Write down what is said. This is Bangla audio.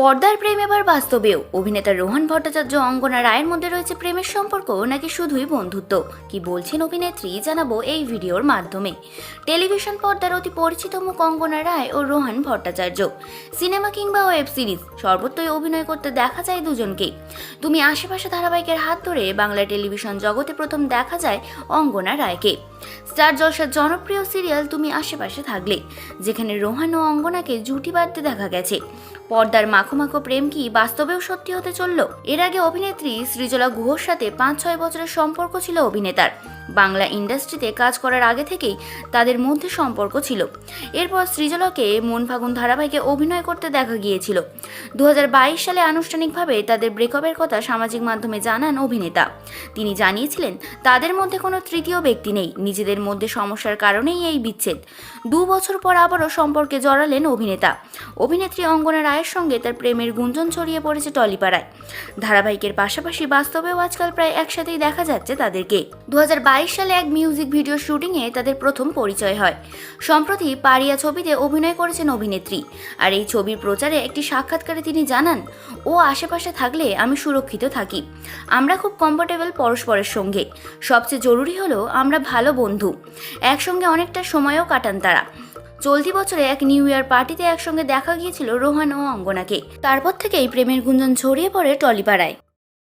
পর্দার প্রেম এবার বাস্তবেও। অভিনেতা রোহন ভট্টাচার্য, অঙ্গনা রায়ের মধ্যে রয়েছে প্রেমের সম্পর্ক নাকি শুধুই বন্ধুত্ব? কি বলছেন অভিনেত্রী? জানাব এই ভিডিওর মাধ্যমে। টেলিভিশন পর্দার অতি পরিচিত মুখ অঙ্গনা রায় ও রোহান ভট্টাচার্য। সিনেমা কিংবা ওয়েব সিরিজ, সর্বত্রই অভিনয় করতে দেখা যায় দুজনকে। তুমি আশেপাশে ধারাবাহিকের হাত ধরে বাংলা টেলিভিশন জগতে প্রথম দেখা যায় অঙ্গনা রায়কে। স্টার জলসার জনপ্রিয় সিরিয়াল তুমি আশেপাশে থাকলে, যেখানে রোহান ও অঙ্গনাকে জুটি বাঁধতে দেখা গেছে। পর্দার মাখো প্রেম কি বাস্তবেও সত্যি হতে চলল? এর আগে অভিনেত্রী সৃজলা গুহর সাথে পাঁচ ছয় বছরের সম্পর্ক ছিল অভিনেতার। বাংলা ইন্ডাস্ট্রিতে কাজ করার আগে থেকেই তাদের মধ্যে সম্পর্ক ছিল। এরপর সৃজলাকে মন ফাগুন ধারাবাহিকে অভিনয় করতে দেখা গিয়েছিল। দু হাজার বাইশ সালে আনুষ্ঠানিকভাবে তাদের ব্রেকআপের কথা সামাজিক মাধ্যমে জানান অভিনেতা। তিনি জানিয়েছিলেন, তাদের মধ্যে কোনো তৃতীয় ব্যক্তি নেই, নিজেদের মধ্যে সমস্যার কারণেই এই বিচ্ছেদ। দু বছর পর আবারও সম্পর্কে জড়ালেন অভিনেতা। অভিনেত্রী অঙ্গনা রায়ের সঙ্গে তার প্রেমের গুঞ্জন ছড়িয়ে পড়েছে টলিপাড়ায়। ধারাবাহিকের পাশাপাশি বাস্তবেও আজকাল প্রায় একসাথেই দেখা যাচ্ছে তাদেরকে। দু হাজার সালে এক মিউজিক ভিডিও শুটিংয়ে তাদের প্রথম পরিচয় হয়। সম্প্রতি পারিয়া ছবিতে অভিনয় করেছেন অভিনেত্রী। আর এই ছবির প্রচারে একটি সাক্ষাৎকারে তিনি জানান, ও আশেপাশে থাকলে আমি সুরক্ষিত থাকি। আমরা খুব কমফোর্টেবল পরস্পরের সঙ্গে। সবচেয়ে জরুরি হলো আমরা ভালো বন্ধু। একসঙ্গে অনেকটা সময়ও কাটান তারা। চলতি বছরে এক নিউ ইয়ার পার্টিতে একসঙ্গে দেখা গিয়েছিল রোহান ও অঙ্গনাকে। তারপর থেকেই প্রেমের গুঞ্জন ছড়িয়ে পড়ে টলিপাড়ায়।